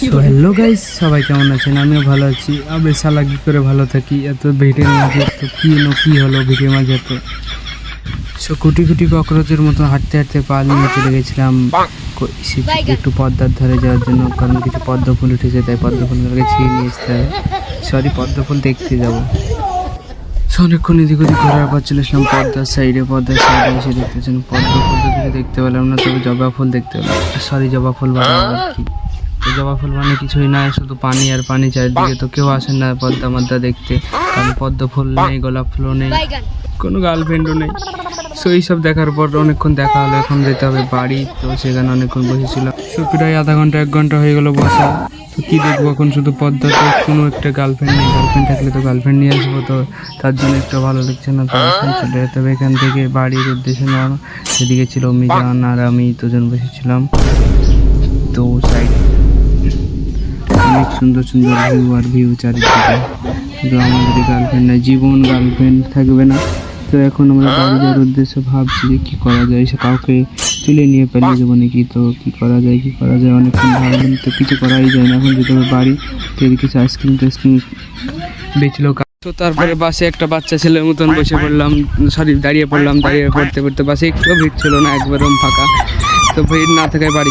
So hello guys সবাই কেমন আছেন? আমিও ভালো আছি। আমি শালা কি করে ভালো থাকি? এত ভিডিওর মাঝে তো কি নো কি হলো ভিডিওর মাঝে তো সো কুটি কুটি ককরোচের মতো হাঁটতে হাঁটতে পা নিয়ে চলে গেছিলাম। একটু পদ্মার ধরে যাওয়ার জন্য কারণ কিছু পদ্ম ফুল উঠেছে তাই পদ্ম ফুলগুলোকে ছিঁড়ে নিয়ে আসতে হবে সরি পদ্ম ফুল দেখতে যাব। সো অনেকক্ষণ এদিক ওদিক ঘোরার পর চলে এসলাম পদ্মার সাইডে পদ্মার সাইডে এসে দেখতেছেন পদ্ম ফুল দেখতে পেলাম না তবে জবা ফুল দেখতে পেলাম। সরি জবা ফুল বানা আর কি। তো জবা ফুল মানে কিছুই না, শুধু পানি আর পানি চারিদিকে তো কেউ আসে না পদ্মা মদ্দা দেখতে। কারণ পদ্ম ফুল নেই, গোলাপ ফুলও নেই, কোনো গার্লফ্রেন্ডও নেই। সো এইসব দেখার পর অনেকক্ষণ দেখা হলো, এখন যেতে হবে বাড়ি, তো সেখানে অনেকক্ষণ বসেছিলাম। সো প্রায় আধা ঘণ্টা, এক ঘণ্টা হয়ে গেল বসা। তো কী দেখব এখন শুধু পদ্মাতে কোনো একটা গার্লফ্রেন্ড নেই। গার্লফ্রেন্ড থাকলে তো গার্লফ্রেন্ড নিয়ে আসব, তো তার জন্য একটু ভালো লাগছে না তো। চলে যেতে হবে এখান থেকে বাড়ির উদ্দেশ্যে নেওয়া সেদিকে ছিল মিজান আর আমি দুজন বসেছিলাম। তো সাইড অনেক সুন্দর সুন্দর ভিউ আর ভিউ চারিদিকে। কিন্তু আমাদের গার্লফ্রেন্ড নাই, জীবন গার্লফ্রেন্ড থাকবে না। তো এখন আমরা বাড়ি যাওয়ার উদ্দেশ্যে ভাবছি যে কী করা যায়, সে কাউকে তুলে নিয়ে পালিয়ে যাব নাকি? তো কী করা যায়, কী করা যায়? অনেকক্ষণ ভাবলাম তো কিছু করাই যায় না। এখন যেতে হবে বাড়ি, তো এদিকে আইসক্রিম টাইসক্রিম বেচলো তো তারপরে বাসে একটা বাচ্চা ছেলের মতন বসে পড়লাম সরি দাঁড়িয়ে পড়লাম, দাঁড়িয়ে পড়তে পড়তে বাসে। একটু ভিড় ছিল না একবারম ফাঁকা। তো ভিড় না থাকায় বাড়ি